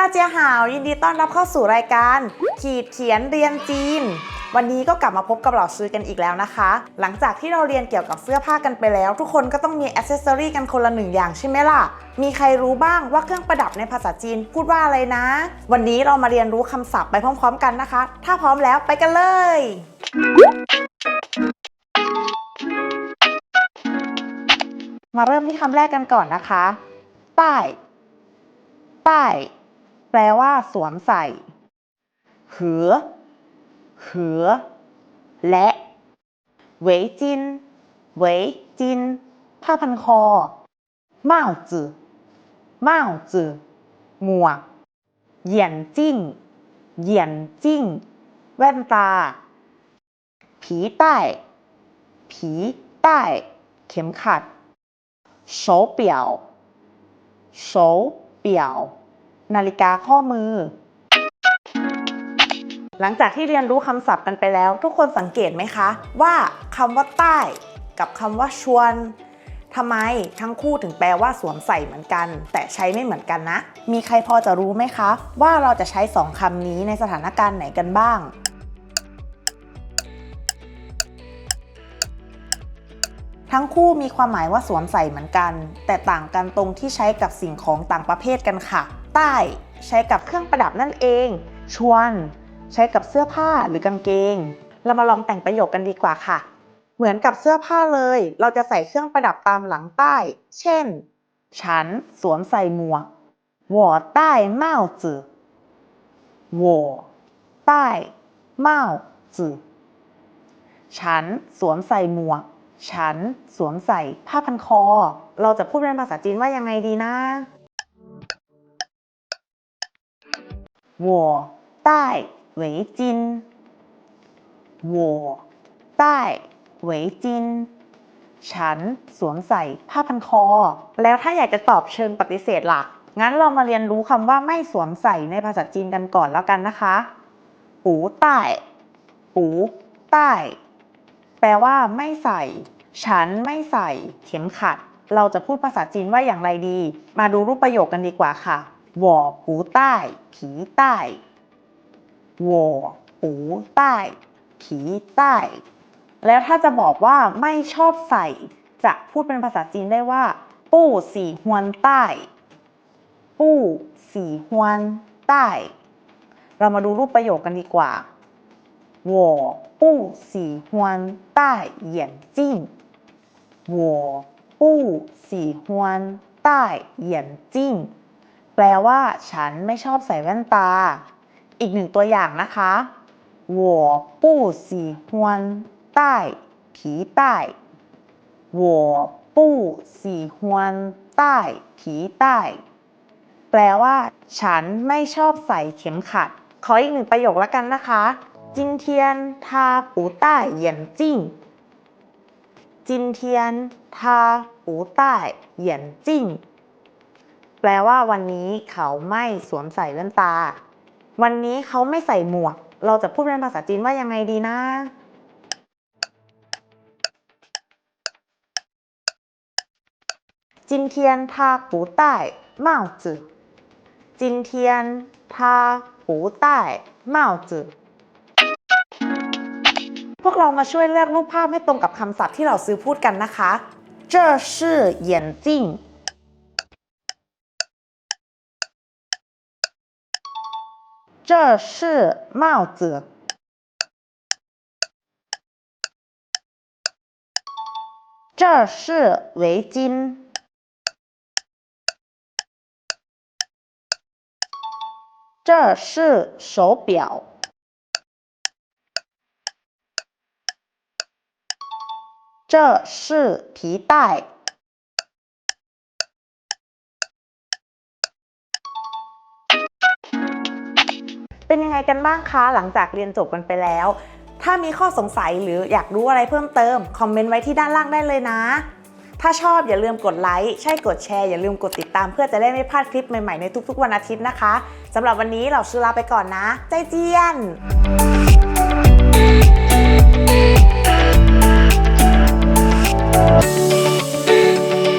ตาเจียหาวยินดีต้อนรับเข้าสู่รายการ ขีดเขียนเรียนจีน วันนี้ก็กลับมาพบกับเหล่าซื้อกันอีกแล้วนะคะ หลังจากที่เราเรียนเกี่ยวกับเสื้อผ้ากันไปแล้ว ทุกคนก็ต้องมีอ c เซสซอรีกันคนละหนึ่งอย่างใช่ไหมล่ะ มีใครรู้บ้างว่าเครื่องประดับในภาษาจีนพูดว่าอะไรนะ วันนี้เรามาเรียนรู้คำศัพท์ไปพร้อม ๆ กันนะคะ ถ้าพร้อมแล้วไปกันเลยมาเริ่มที่คำแรกกันก่อนนะคะ ป้าย ป้าย แปลว่าสวมใส่หือหือและเวยจินเวยจิน ผ้าพันคอ帽子帽子หมวกเหยียนจิ้งเหยียนจิ้ง แว่นตา ผีใต้ผีใต้ เข็มขัด 手表手表 นาฬิกาข้อมือ หลังจากที่เรียนรู้คำศัพท์กันไปแล้ว ทุกคนสังเกตไหมคะ ว่าคำว่าใต้ กับคำว่าชวนทำไมทั้งคู่ถึงแปลว่าสวมใส่เหมือนกัน แต่ใช้ไม่เหมือนกันนะ มีใครพอจะรู้ไหมคะ ว่าเราจะใช้สองคำนี้ในสถานการณ์ไหนกันบ้าง ทั้งคู่มีความหมายว่าสวมใส่เหมือนกัน แต่ต่างกันตรงที่ใช้กับสิ่งของต่างประเภทกันค่ะ ใต้ ใช้กับเครื่องประดับนั่นเอง ชวน ใช้กับเสื้อผ้าหรือกางเกง เรามาลองแต่งประโยคกันดีกว่าค่ะ เหมือนกับเสื้อผ้าเลย เราจะใส่เครื่องประดับตามหลังใต้ เช่น ฉันสวมใส่หมวก我戴帽子我戴帽子ฉันสวมใส่หมวก ฉันสวมใส่ผ้าพันคอ เราจะพูดเป็นภาษาจีนว่ายังไงดีนะ 我戴围巾我戴围巾ฉันสวมใส่ผ้าพันคอ แล้วถ้าอยากจะตอบเชิงปฏิเสธล่ะ งั้นเรามาเรียนรู้คำว่าไม่สวมใส่ในภาษาจีนกันก่อนแล้วกันนะคะ ปูใต้ปูใต้ แปลว่าไม่ใส่ ฉันไม่ใส่เข็มขัด เราจะพูดภาษาจีนว่าอย่างไรดี มาดูรูปประโยคกันดีกว่าค่ะ 我不带皮带我不带皮带แล้วถ้าจะบอกว่าไม่ชอบใส่ จะพูดเป็นภาษาจีนได้ว่า ปู้สีฮวนใต้ ปู้สีฮวนใต้ เรามาดูรูปประโยคกันดีกว่า 我不喜欢戴眼镜。我不喜欢戴眼镜 แปลว่า ฉันไม่ชอบใส่แว่นตา อีกหนึ่งตัวอย่างนะคะ我不喜欢戴皮带我不喜欢戴皮带แปลว่า ฉันไม่ชอบใส่เข็มขัด ขออีกหนึ่งประโยคแล้วกันนะคะ今天他不戴眼镜今天他不戴眼镜 แปลว่าวันนี้เขาไม่สวมใส่แว่นตา วันนี้เขาไม่ใส่หมวก เราจะพูดเป็นภาษาจีนว่ายังไงดีนะ 今天他不戴帽子今天他不戴帽子พวกเรามาช่วยเลือกรูปภาพให้ตรงกับคำศัพท์ที่เราซื้อพูดกันนะคะ这是眼镜 这是帽子。这是围巾。这是手表。这是皮带。 เป็นยังไงกันบ้างคะ หลังจากเรียนจบกันไปแล้ว ถ้ามีข้อสงสัยหรืออยากรู้อะไรเพิ่มเติม คอมเมนต์ไว้ที่ด้านล่างได้เลยนะ ถ้าชอบอย่าลืมกดไลค์ใช่กดแชร์อย่าลืมกดติดตาม เพื่อจะได้ไม่พลาดคลิปใหม่ๆในทุกๆ วันอาทิตย์นะคะสำหรับวันนี้เราชื่อลาไปก่อนนะ ใจเจียน